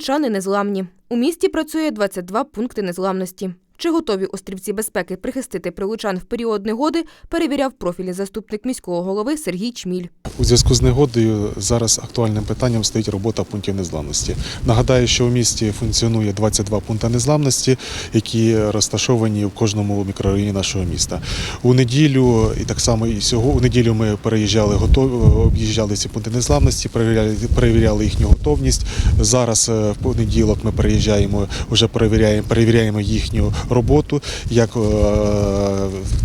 Прилучани незламні. У місті працює 22 пункти незламності. Чи готові острівці безпеки прихистити прилучан в період негоди, перевіряв профільний заступник міського голови Сергій Чміль. У зв'язку з негодою зараз актуальним питанням стоїть робота пунктів незламності. Нагадаю, що у місті функціонує 22 пункти незламності, які розташовані в кожному мікрорайоні нашого міста. У неділю і так само і сього у неділю ми переїжджали готові, об'їжджали ці пункти незламності, перевіряли, перевіряли їхню готовність. Зараз е, в понеділок ми переїжджаємо, вже перевіряємо, перевіряємо їхню роботу, як е,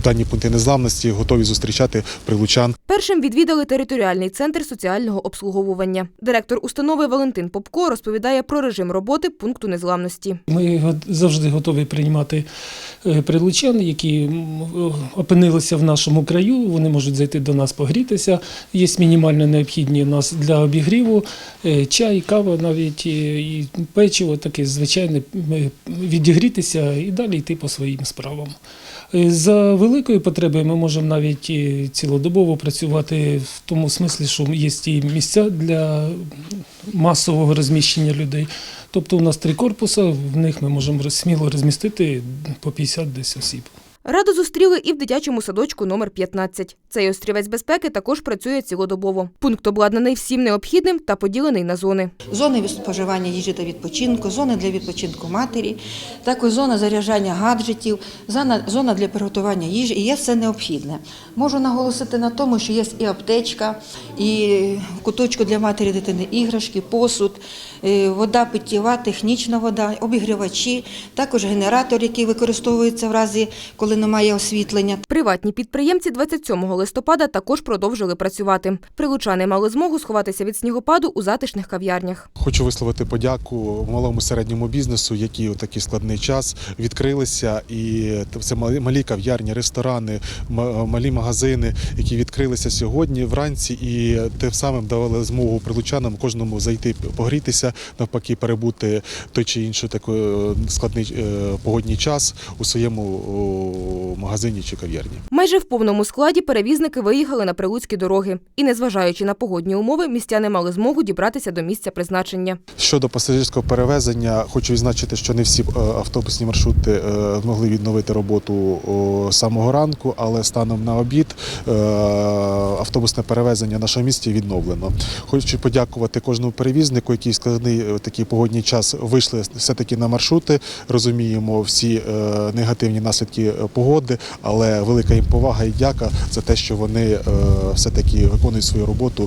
дані пункти незламності готові зустрічати прилучан Першим відвідали територіальний центр соціального обслуговування. Директор установи Валентин Попко розповідає про режим роботи пункту незламності. Ми го- завжди готові приймати прилучан, які опинилися в нашому краю. Вони можуть зайти до нас погрітися. Є мінімально необхідні нас для обігріву е, чай, кава, навіть і печиво, таке звичайне е, відігрітися і далі йти по своїм справам. Е, За великої потреби ми можемо навіть цілодобово працювати в тому смислі, що є і місця для масового розміщення людей. Тобто у нас три корпуси, в них ми можемо сміло розмістити по 50 десь осіб. Раду зустріли і в дитячому садочку номер 15. Цей острівець безпеки також працює цілодобово. Пункт обладнаний всім необхідним та поділений на зони. зони споживання їжі та відпочинку, зони для відпочинку матері, також зона заряджання гаджетів, зона, для приготування їжі і є все необхідне. Можу наголосити на тому, що є і аптечка, і куточку для матері дитини іграшки, посуд, е, вода питєва, технічна вода, обігрівачі, також генератор, який використовується в разі, коли немає освітлення. Приватні підприємці 27 листопада також продовжили працювати. Прилучани мали змогу сховатися від снігопаду у затишних кав'ярнях. Хочу висловити подяку малому середньому бізнесу, які у такий складний час відкрилися. І це малі кав'ярні, ресторани, малі магазини, які відкрилися сьогодні вранці, і тим самим давали змогу прилучанам кожному зайти погрітися, навпаки, перебути той чи інший такий е, складний е, погодній час у своєму магазині чи кав'ярні. Майже в повному складі перевізники виїхали на прилуцькі дороги. І, незважаючи на погодні умови, містяни мали змогу дібратися до місця призначення. Щодо пасажирського перевезення, хочу відзначити, що не всі е, автобусні маршрути е, змогли відновити роботу з самого ранку, але станом на обід е, автобусне перевезення в нашому місті відновлено. Хочу подякувати кожному перевізнику, який в складний такий погодній час вийшли все-таки на маршрути. Розуміємо всі негативні наслідки погоди, але велика їм повага і дяка за те, що вони е, все-таки виконують свою роботу